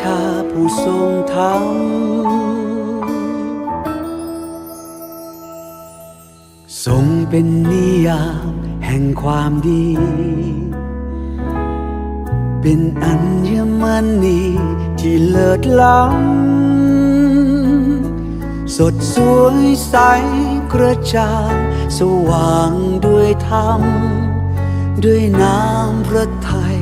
ชาผู้ทรงธรรมทรงเป็นนิยามแห่งความดี เป็นอัญมณีที่เลิศล้ำสดสวยใสกระจ่างสว่างด้วยธรรม ด้วยน้ำพระทัย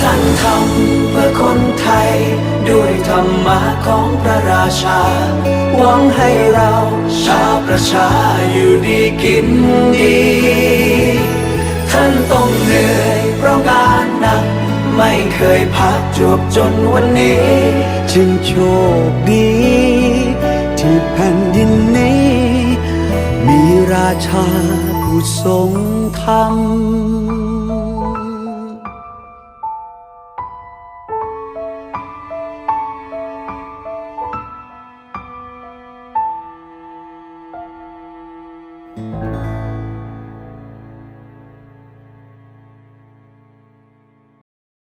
ท่านทำเพื่อคนไทย ด้วยธรรมะของพระราชา หวังให้เราชาวประชาอยู่ดีกินดี ท่านต้องเหนื่อยเพราะงานหนัก ไม่เคยพักจวบจนวันนี้ จึงโชคดี ที่แผ่นดินนี้ มีราชาผู้ทรงธรรม เ